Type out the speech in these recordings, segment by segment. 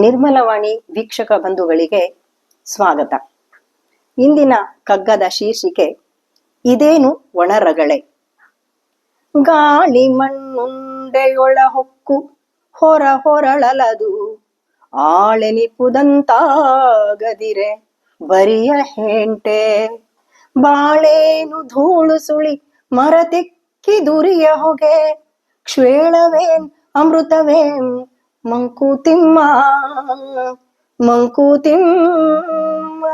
ನಿರ್ಮಲವಾಣಿ ವೀಕ್ಷಕ ಬಂಧುಗಳಿಗೆ ಸ್ವಾಗತ. ಇಂದಿನ ಕಗ್ಗದ ಶೀರ್ಷಿಕೆ, ಇದೇನು ಒಣರಗಳೆ? ಗಾಳಿ ಮಣ್ಣುಂಡೆಯೊಳ ಹೊಕ್ಕು, ಹೊರ ಹೊರಳಲದು ಆಳೆನಿಪುದಂತಾಗದಿರೆ ಬರಿಯ ಹೆಂಟೆ. ಬಾಳೇನು ಧೂಳು ಸುಳಿ, ಮರತಿಕ್ಕಿ ದುರಿಯ ಹೊಗೆ ಕ್ಷೇಳವೇನ್ ಅಮೃತವೇಂ ಮಂಕುತಿಮ್ಮ ಮಂಕುತಿಮ್ಮ.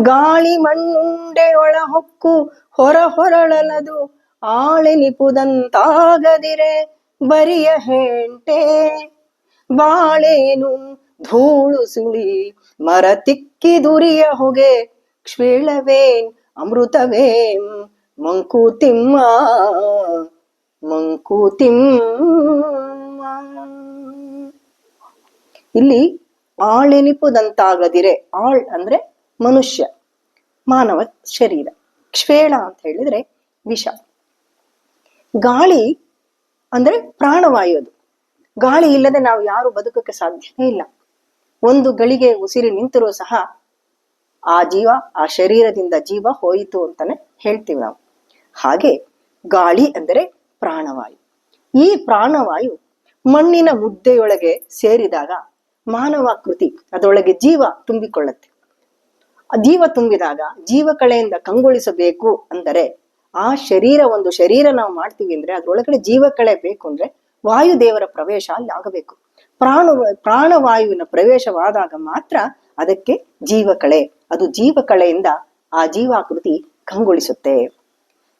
ಗಾಳಿ ಮಣ್ಣುಂಡೆಯೊಳ ಹೊಕ್ಕು ಹೊರ ಹೊರಳಲದು, ಆಳೆ ನಿಪುದಂತಾಗದಿರೆ ಬರಿಯ ಹೆಂಟೆ. ಬಾಳೇನು ಧೂಳು ಸುಳಿ ಮರ ತಿಕ್ಕಿ ದುರಿಯ ಹೊಗೆ ಕ್ಷೀಳವೇನ್ ಅಮೃತವೇಂ ಮಂಕುತಿಮ್ಮ ಮಂಕುತಿಮ್ಮ. ಇಲ್ಲಿ ಆಳೆನಿಪುದಂತಾಗದಿರೆ ಆಳ್ ಅಂದ್ರೆ ಮನುಷ್ಯ, ಮಾನವ ಶರೀರ. ಕ್ಷೇಳ ಅಂತ ಹೇಳಿದ್ರೆ ವಿಷ. ಗಾಳಿ ಅಂದ್ರೆ ಪ್ರಾಣವಾಯು ಗಾಳಿ ಇಲ್ಲದೆ ನಾವು ಯಾರು ಬದುಕಕ್ಕೆ ಸಾಧ್ಯವೇ ಇಲ್ಲ. ಒಂದು ಗಳಿಗೆ ಉಸಿರಿ ನಿಂತರೂ ಸಹ ಆ ಜೀವ, ಆ ಶರೀರದಿಂದ ಜೀವ ಹೋಯಿತು ಅಂತಾನೆ ಹೇಳ್ತೀವಿ ನಾವು. ಹಾಗೆ ಗಾಳಿ ಅಂದರೆ ಪ್ರಾಣವಾಯು. ಈ ಪ್ರಾಣವಾಯು ಮಣ್ಣಿನ ಮುದ್ದೆಯೊಳಗೆ ಸೇರಿದಾಗ ಮಾನವಾಕೃತಿ ಅದರೊಳಗೆ ಜೀವ ತುಂಬಿಕೊಳ್ಳುತ್ತೆ. ಜೀವ ತುಂಬಿದಾಗ ಜೀವ ಕಳೆಯಿಂದ ಕಂಗೊಳಿಸಬೇಕು ಅಂದರೆ ಆ ಶರೀರ, ಒಂದು ಶರೀರ ನಾವು ಮಾಡ್ತೀವಿ ಅಂದ್ರೆ ಅದರೊಳಗಡೆ ಜೀವ ಕಳೆ ಬೇಕು ಅಂದ್ರೆ ವಾಯುದೇವರ ಪ್ರವೇಶ ಅಲ್ಲಿ ಆಗಬೇಕು. ಪ್ರಾಣ, ಪ್ರಾಣವಾಯುವಿನ ಪ್ರವೇಶವಾದಾಗ ಮಾತ್ರ ಅದಕ್ಕೆ ಜೀವಕಳೆ ಅದು ಜೀವಕಳೆಯಿಂದ ಆ ಜೀವಾಕೃತಿ ಕಂಗೊಳಿಸುತ್ತೆ.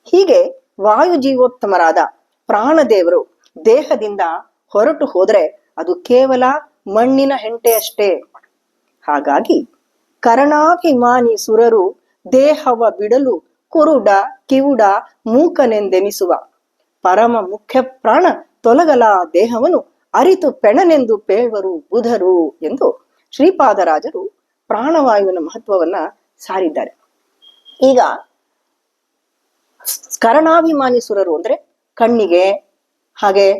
ಹೀಗೆ ವಾಯು ಜೀವೋತ್ತಮರಾದ ಪ್ರಾಣದೇವರು ದೇಹದಿಂದ ಹೊರಟು ಹೋದ್ರೆ ಅದು ಕೇವಲ ಮಣ್ಣಿನ ಹೆಂಟೆಯಷ್ಟೇ. ಹಾಗಾಗಿ ಕರಣಾಭಿಮಾನಿ ಸುರರು ದೇಹವ ಬಿಡಲು ಕುರುಡ, ಕಿವುಡ, ಮೂಕನೆಂದೆನಿಸುವ. ಪರಮ ಮುಖ್ಯ ಪ್ರಾಣ ತೊಲಗಲ ದೇಹವನ್ನು ಅರಿತು ಪೆಣನೆಂದು ಪೇಳ್ವರು ಬುಧರು ಎಂದು ಶ್ರೀಪಾದರಾಜರು ಪ್ರಾಣವಾಯುವಿನ ಮಹತ್ವವನ್ನ ಸಾರಿದ್ದಾರೆ. ಈಗ ಕರಣಾಭಿಮಾನಿ ಸುರರು ಅಂದ್ರೆ ಕಣ್ಣಿಗೆ, ಹಾಗೆ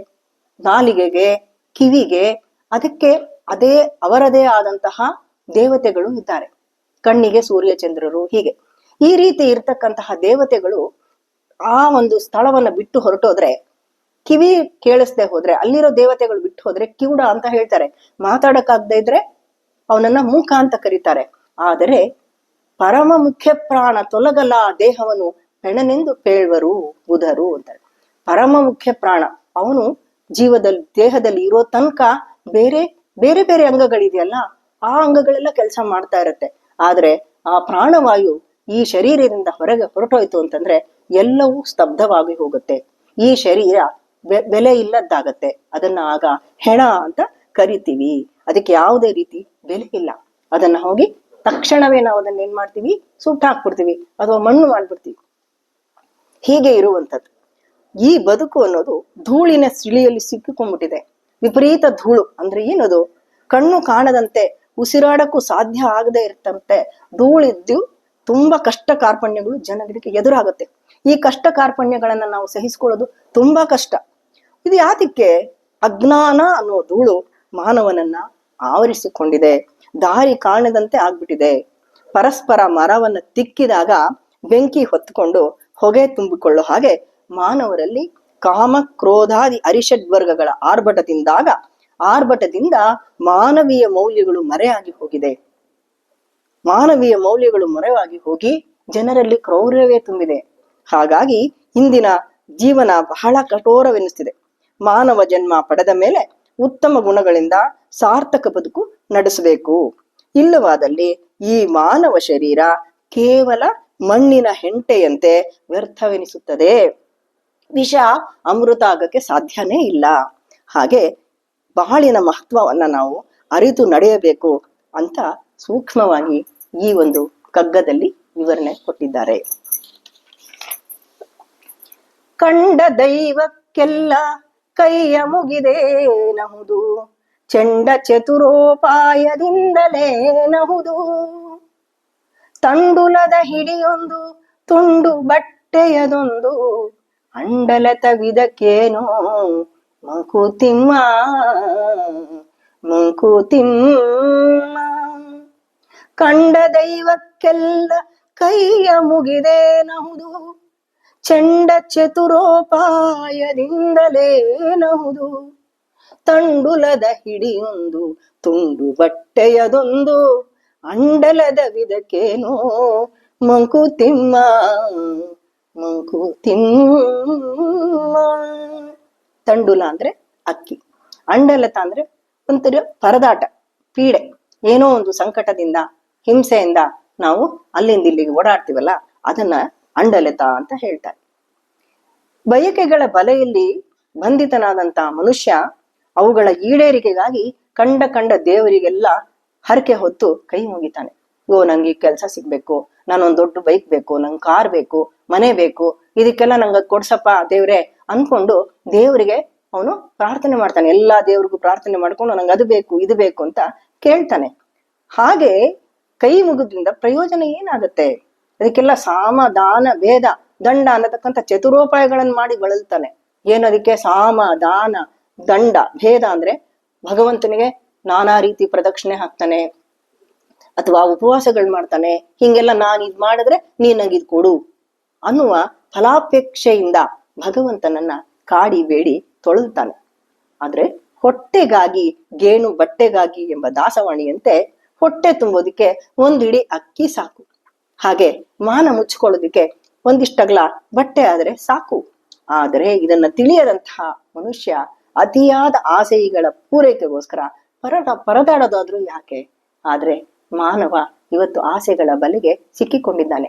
ನಾಲಿಗೆಗೆ, ಕಿವಿಗೆ ಅದಕ್ಕೆ ಅದೇ, ಅವರದೇ ಆದಂತಹ ದೇವತೆಗಳು ಇದ್ದಾರೆ. ಕಣ್ಣಿಗೆ ಸೂರ್ಯಚಂದ್ರರು ಹೀಗೆ. ಈ ರೀತಿ ಇರ್ತಕ್ಕಂತಹ ದೇವತೆಗಳು ಆ ಒಂದು ಸ್ಥಳವನ್ನ ಬಿಟ್ಟು ಹೊರಟೋದ್ರೆ, ಕಿವಿ ಕೇಳಿಸ್ದೆ ಹೋದ್ರೆ, ಅಲ್ಲಿರೋ ದೇವತೆಗಳು ಬಿಟ್ಟು ಹೋದ್ರೆ ಕಿವುಡ ಅಂತ ಹೇಳ್ತಾರೆ. ಮಾತಾಡಕ್ಕಾಗದೇ ಇದ್ರೆ ಅವನನ್ನ ಮೂಕ ಅಂತ ಕರೀತಾರೆ. ಆದರೆ ಪರಮ ಮುಖ್ಯ ಪ್ರಾಣ ತೊಲಗಲ ದೇಹವನ್ನು ಹೆಣನೆಂದು ಪೇಳ್ವರು, ಬುಧರು ಅಂತಾರೆ. ಪರಮ ಮುಖ್ಯ ಪ್ರಾಣ, ಅವನು ಜೀವದಲ್ಲಿ, ದೇಹದಲ್ಲಿ ಇರೋ ತನಕ ಬೇರೆ ಬೇರೆ ಬೇರೆ ಅಂಗಗಳಿದೆಯಲ್ಲ, ಆ ಅಂಗಗಳೆಲ್ಲ ಕೆಲಸ ಮಾಡ್ತಾ ಇರುತ್ತೆ. ಆದ್ರೆ ಆ ಪ್ರಾಣವಾಯು ಈ ಶರೀರದಿಂದ ಹೊರಗೆ ಹೊರಟೋಯ್ತು ಅಂತಂದ್ರೆ ಎಲ್ಲವೂ ಸ್ತಬ್ಧವಾಗಿ ಹೋಗುತ್ತೆ. ಈ ಶರೀರ ಬೆಲೆ ಇಲ್ಲದ್ದಾಗತ್ತೆ. ಅದನ್ನ ಆಗ ಹೆಣ ಅಂತ ಕರಿತೀವಿ. ಅದಕ್ಕೆ ಯಾವುದೇ ರೀತಿ ಬೆಲೆ ಇಲ್ಲ. ಅದನ್ನ ಹೋಗಿ ತಕ್ಷಣವೇ ನಾವು ಅದನ್ನ ಏನ್ ಮಾಡ್ತೀವಿ? ಸುಟ್ಟು ಹಾಕ್ಬಿಡ್ತೀವಿ. ಅಥವಾ ಮಣ್ಣು ಮಾಡ್ಬಿಡ್ತೀವಿ. ಹೀಗೆ ಇರುವಂಥದ್ದು. ಈ ಬದುಕು ಅನ್ನೋದು ಧೂಳಿನ ಸಿಳಿಯಲ್ಲಿ ಸಿಕ್ಕಿಕೊಂಡ್ಬಿಟ್ಟಿದೆ. ವಿಪರೀತ ಧೂಳು. ಅಂದ್ರೆ ಏನದು? ಕಣ್ಣು ಕಾಣದಂತೆ, ಉಸಿರಾಡಕ್ಕೂ ಸಾಧ್ಯ ಆಗದೆ ಇರ್ತಂತೆ. ಧೂಳಿದ್ದು ತುಂಬಾ ಕಷ್ಟ ಕಾರ್ಪಣ್ಯಗಳು ಜನಗಳಿಗೆ ಎದುರಾಗುತ್ತೆ. ಈ ಕಷ್ಟ ಕಾರ್ಪಣ್ಯಗಳನ್ನ ನಾವು ಸಹಿಸ್ಕೊಳ್ಳೋದು ತುಂಬಾ ಕಷ್ಟ. ಇದು ಯಾತಕ್ಕೆ? ಅಜ್ಞಾನ ಅನ್ನೋ ಧೂಳು ಮಾನವನನ್ನ ಆವರಿಸಿಕೊಂಡಿದೆ. ದಾರಿ ಕಾಣದಂತೆ ಆಗ್ಬಿಟ್ಟಿದೆ. ಪರಸ್ಪರ ಮರವನ್ನ ತಿಕ್ಕಿದಾಗ ಬೆಂಕಿ ಹೊತ್ತುಕೊಂಡು ಹೊಗೆ ತುಂಬಿಕೊಳ್ಳೋ ಹಾಗೆ ಮಾನವರಲ್ಲಿ ಕಾಮ ಕ್ರೋಧಾದಿ ಅರಿಷಡ್ ವರ್ಗಗಳ ಆರ್ಭಟದಿಂದಾಗ, ಆರ್ಭಟದಿಂದ ಮಾನವೀಯ ಮೌಲ್ಯಗಳು ಮರೆಯಾಗಿ ಹೋಗಿದೆ. ಮಾನವೀಯ ಮೌಲ್ಯಗಳು ಮರೆಯಾಗಿ ಹೋಗಿ ಜನರಲ್ಲಿ ಕ್ರೌರ್ಯವೇ ತುಂಬಿದೆ. ಹಾಗಾಗಿ ಇಂದಿನ ಜೀವನ ಬಹಳ ಕಠೋರವೆನಿಸ್ತಿದೆ ಮಾನವ ಜನ್ಮ ಪಡೆದ ಮೇಲೆ ಉತ್ತಮ ಗುಣಗಳಿಂದ ಸಾರ್ಥಕ ಬದುಕು ನಡೆಸಬೇಕು. ಇಲ್ಲವಾದಲ್ಲಿ ಈ ಮಾನವ ಶರೀರ ಕೇವಲ ಮಣ್ಣಿನ ಹೆಂಟೆಯಂತೆ ವ್ಯರ್ಥವೆನಿಸುತ್ತದೆ. ವಿಷ ಅಮೃತ ಆಗಕ್ಕೆ ಸಾಧ್ಯನೇ ಇಲ್ಲ. ಹಾಗೆ ಬಾಳಿನ ಮಹತ್ವವನ್ನ ನಾವು ಅರಿತು ನಡೆಯಬೇಕು ಅಂತ ಸೂಕ್ಷ್ಮವಾಗಿ ಈ ಒಂದು ಕಗ್ಗದಲ್ಲಿ ವಿವರಣೆ ಕೊಟ್ಟಿದ್ದಾರೆ. ಕಂಡ ದೈವಕ್ಕೆಲ್ಲ ಕೈಯ ಮುಗಿದೆ ನಹುದು, ಚೆಂಡ ಚತುರೋಪಾಯದಿಂದಲೇ ನಹುದು. ತಂಡುಲದ ಹಿಡಿಯೊಂದು, ತುಂಡು ಬಟ್ಟೆಯದೊಂದು ಅಂಡಲ ತವಿದಕ್ಕೇನೋ ಮಂಕುತಿಮ್ಮ ಮಂಕುತಿಮ್ಮ ಕಂಡ ದೈವಕ್ಕೆಲ್ಲ ಕೈಯ ಮುಗಿದೇನಹುದು ಚಂಡ ಚತುರೋಪಾಯದಿಂದಲೇನಹುದು ತಂಡುಲದ ಹಿಡಿಯೊಂದು, ತುಂಡು ಬಟ್ಟೆಯದೊಂದು, ಅಂಡಲದ ವಿದಕ್ಕೇನೋ ಮಂಕುತಿಮ್ಮ ಮಂಕುತಿಮ್ಮ ತಂಡುಲ ಅಂದ್ರೆ ಅಕ್ಕಿ. ಅಂಡಲತ ಅಂದ್ರೆ ಒಂಥರ ಪರದಾಟ ಪೀಡೆ ಏನೋ ಒಂದು ಸಂಕಟದಿಂದ, ಹಿಂಸೆಯಿಂದ ನಾವು ಅಲ್ಲಿಂದ ಇಲ್ಲಿಗೆ ಓಡಾಡ್ತೀವಲ್ಲ, ಅದನ್ನ ಅಂಡಲತ ಅಂತ ಹೇಳ್ತಾರೆ. ಬಯಕೆಗಳ ಬಲೆಯಲ್ಲಿ ಬಂಧಿತನಾದಂತ ಮನುಷ್ಯ ಅವುಗಳ ಈಡೇರಿಕೆಗಾಗಿ ಕಂಡ ಕಂಡ ದೇವರಿಗೆಲ್ಲ ಹರಕೆ ಹೊತ್ತು ಕೈ ಮುಗಿತಾನೆ. ಓ, ನಂಗೆ ಈ ಕೆಲಸ ಸಿಗ್ಬೇಕು. ನಾನೊಂದ್ ದೊಡ್ಡ ಬೈಕ್ ಬೇಕು, ನಂಗೆ ಕಾರ್ ಬೇಕು, ಮನೆ ಬೇಕು, ಇದಕ್ಕೆಲ್ಲ ನಂಗೆ ಕೊಡ್ಸಪ್ಪ ದೇವ್ರೆ ಅನ್ಕೊಂಡು ದೇವರಿಗೆ ಅವನು ಪ್ರಾರ್ಥನೆ ಮಾಡ್ತಾನೆ. ಎಲ್ಲಾ ದೇವ್ರಿಗೂ ಪ್ರಾರ್ಥನೆ ಮಾಡ್ಕೊಂಡು ನಂಗೆ ಅದು ಬೇಕು, ಇದು ಬೇಕು ಅಂತ ಕೇಳ್ತಾನೆ. ಹಾಗೆ ಕೈ ಮುಗುದ್ರಿಂದ ಪ್ರಯೋಜನ ಏನಾಗುತ್ತೆ? ಅದಕ್ಕೆಲ್ಲ ಸಾಮ ದಾನ ವೇದ, ದಂಡ ಅನ್ನತಕ್ಕಂಥ ಚತುರೋಪಾಯಗಳನ್ನು ಮಾಡಿ ಬಳಲ್ತಾನೆ. ಏನದಕ್ಕೆ ಸಾಮ ದಾನ ದಂಡ ಭೇದ ಅಂದ್ರೆ ಭಗವಂತನಿಗೆ ನಾನಾ ರೀತಿ ಪ್ರದಕ್ಷಿಣೆ ಹಾಕ್ತಾನೆ. ಅಥವಾ ಉಪವಾಸಗಳು ಮಾಡ್ತಾನೆ, ಹಿಂಗೆಲ್ಲ ನಾನು ಇದ್ ಮಾಡಿದ್ರೆ ನೀನ್ ಕೊಡು ಅನ್ನುವ ಫಲಾಪೇಕ್ಷೆಯಿಂದ ಭಗವಂತನನ್ನ ಕಾಡಿ ಬೇಡಿ ತೊಳೆದುತ್ತಾನೆ ಆದ್ರೆ ಹೊಟ್ಟೆಗಾಗಿ, ಗೇಣು ಬಟ್ಟೆಗಾಗಿ ಎಂಬ ದಾಸವಾಣಿಯಂತೆ ಹೊಟ್ಟೆ ತುಂಬೋದಿಕ್ಕೆ ಒಂದಿಡಿ ಅಕ್ಕಿ ಸಾಕು. ಹಾಗೆ ಮಾನ ಮುಚ್ಚಿಕೊಳ್ಳೋದಿಕ್ಕೆ ಒಂದಿಷ್ಟಗ್ಲ ಬಟ್ಟೆ ಆದ್ರೆ ಸಾಕು. ಆದರೆ ಇದನ್ನ ತಿಳಿಯದಂತಹ ಮನುಷ್ಯ ಅತಿಯಾದ ಆಸೆಗಳ ಪೂರೈಕೆಗೋಸ್ಕರ ಪರಡ, ಪರದಾಡೋದಾದ್ರೂ ಯಾಕೆ? ಆದ್ರೆ ಮಾನವ ಇವತ್ತು ಆಸೆಗಳ ಬಲೆಗೆ ಸಿಕ್ಕಿಕೊಂಡಿದ್ದಾನೆ.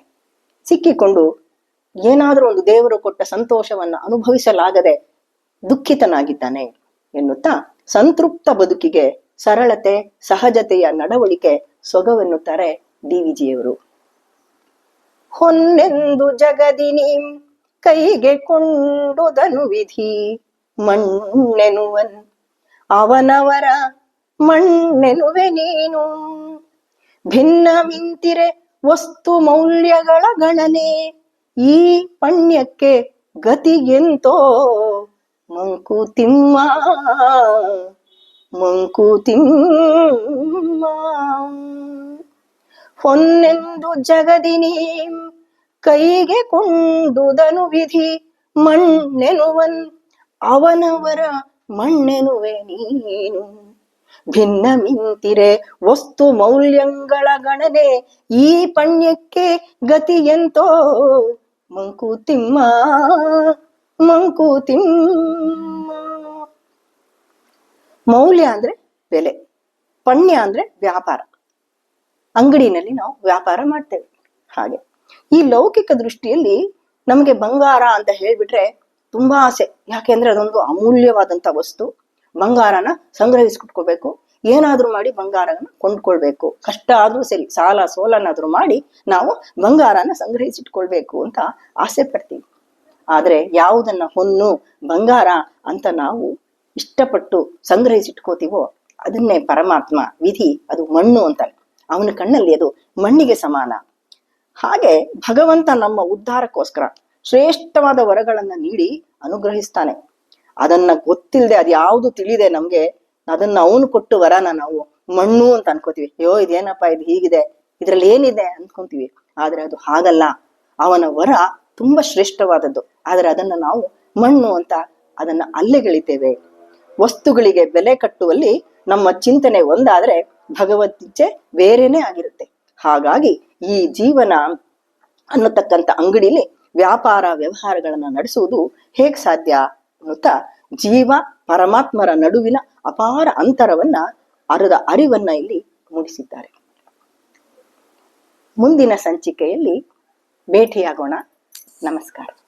ಸಿಕ್ಕಿಕೊಂಡು ಏನಾದರೂ ಒಂದು ದೇವರು ಕೊಟ್ಟ ಸಂತೋಷವನ್ನ ಅನುಭವಿಸಲಾಗದೆ ದುಃಖಿತನಾಗಿದ್ದಾನೆ ಎನ್ನುತ್ತಾ ಸಂತೃಪ್ತ ಬದುಕಿಗೆ ಸರಳತೆ, ಸಹಜತೆಯ ನಡವಳಿಕೆ ಸೊಗವೆನ್ನುತ್ತಾರೆ ಡಿ ವಿಜಿಯವರು ಹೊನ್ನೆಂದು ಜಗದಿನಿ ಕೈಗೆ ಕೊಂಡುದನು ವಿಧಿ ಮಣ್ಣೆನುವನ್ ಅವನವರ ಮಣ್ಣೆನುವೆ ನೀನು ಭಿನ್ನ ಮಿಂತಿರೆ ವಸ್ತು ಮೌಲ್ಯಗಳ ಗಣನೆ. ಈ ಪಣ್ಯಕ್ಕೆ ಗತಿಗೆಂತೋ ಮಂಕುತಿಮ್ಮ ಮಂಕುತಿಮ್ಮ ಹೊನ್ನೆಂದು ಜಗದಿನಿ ಕೈಗೆ ಕೊಂಡುದನು ವಿಧಿ. ಮಣ್ಣೆನುವನ್, ಅವನವರ ಮಣ್ಣೆನುವೆ ನೀನು. ಭಿನ್ನ ಮಿಂತಿರೆ ವಸ್ತು ಮೌಲ್ಯಗಳ ಗಣನೆ ಈ ಪಣ್ಯಕ್ಕೆ ಗತಿ ಎಂತೋ ಮಂಕುತಿಮ್ಮ ಮಂಕುತಿಮ್ಮ ಮೌಲ್ಯ ಅಂದ್ರೆ ಬೆಲೆ, ಪಣ್ಯ ಅಂದ್ರೆ ವ್ಯಾಪಾರ. ಅಂಗಡಿನಲ್ಲಿ ನಾವು ವ್ಯಾಪಾರ ಮಾಡ್ತೇವೆ ಹಾಗೆ. ಈ ಲೌಕಿಕ ದೃಷ್ಟಿಯಲ್ಲಿ ನಮಗೆ ಬಂಗಾರ ಅಂತ ಹೇಳ್ಬಿಟ್ರೆ ತುಂಬಾ ಆಸೆ. ಯಾಕೆಂದ್ರೆ ಅದೊಂದು ಅಮೂಲ್ಯವಾದಂತ ವಸ್ತು. ಬಂಗಾರನ ಸಂಗ್ರಹಿಸ್ಕೊಟ್ಕೋಬೇಕು ಏನಾದ್ರೂ ಮಾಡಿ ಬಂಗಾರನ ಕೊಂಡ್ಕೊಳ್ಬೇಕು. ಕಷ್ಟ ಆದ್ರೂ ಸರಿ, ಸಾಲ ಸೋಲನಾದ್ರೂ ಮಾಡಿ ನಾವು ಬಂಗಾರನ ಸಂಗ್ರಹಿಸಿಟ್ಕೊಳ್ಬೇಕು ಅಂತ ಆಸೆ ಪಡ್ತೀವಿ. ಆದ್ರೆ ಯಾವುದನ್ನ ಹೊನ್ನು, ಬಂಗಾರ ಅಂತ ನಾವು ಇಷ್ಟಪಟ್ಟು ಸಂಗ್ರಹಿಸಿಟ್ಕೋತೀವೋ ಅದನ್ನೇ ಪರಮಾತ್ಮ ವಿಧಿ, ಅದು ಮಣ್ಣು ಅಂತಾನೆ. ಅವನ ಕಣ್ಣಲ್ಲಿ ಅದು ಮಣ್ಣಿಗೆ ಸಮಾನ. ಹಾಗೆ ಭಗವಂತ ನಮ್ಮ ಉದ್ಧಾರಕ್ಕೋಸ್ಕರ ಶ್ರೇಷ್ಠವಾದ ವರಗಳನ್ನ ನೀಡಿ ಅನುಗ್ರಹಿಸ್ತಾನೆ. ಅದನ್ನ ಗೊತ್ತಿಲ್ಲದೆ ಅದು ಯಾವುದು ತಿಳಿದೆ ನಮ್ಗೆ, ಅದನ್ನ ಅವನು ಕೊಟ್ಟು ವರನ ನಾವು, ಮಣ್ಣು ಅಂತ ಅನ್ಕೋತೀವಿ. ಅಯ್ಯೋ, ಇದೇನಪ್ಪ, ಇದು ಹೀಗಿದೆ, ಇದ್ರಲ್ಲಿ ಏನಿದೆ ಅನ್ಕೊಂತೀವಿ. ಆದ್ರೆ ಅದು ಹಾಗಲ್ಲ. ಅವನ ವರ ತುಂಬಾ ಶ್ರೇಷ್ಠವಾದದ್ದು. ಆದ್ರೆ ಅದನ್ನ ನಾವು ಮಣ್ಣು ಅಂತ ಅದನ್ನ ಅಲ್ಲೆಗಳಿತೇವೆ ವಸ್ತುಗಳಿಗೆ ಬೆಲೆ ಕಟ್ಟುವಲ್ಲಿ ನಮ್ಮ ಚಿಂತನೆ ಒಂದಾದ್ರೆ ಭಗವದ್ಗೀತೆ ಬೇರೆನೆ ಆಗಿರುತ್ತೆ. ಹಾಗಾಗಿ ಈ ಜೀವನ ಅನ್ನತಕ್ಕಂಥ ಅಂಗಡಿಲಿ ವ್ಯಾಪಾರ ವ್ಯವಹಾರಗಳನ್ನ ನಡೆಸುವುದು ಹೇಗ್ ಸಾಧ್ಯ? ಅನ್ನುತ್ತಾ ಜೀವ ಪರಮಾತ್ಮರ ನಡುವಿನ ಅಪಾರ ಅಂತರವನ್ನ ಅರದ ಅರಿವನ್ನ ಇಲ್ಲಿ ಮೂಡಿಸಿದ್ದಾರೆ. ಮುಂದಿನ ಸಂಚಿಕೆಯಲ್ಲಿ ಭೇಟಿಯಾಗೋಣ. ನಮಸ್ಕಾರ.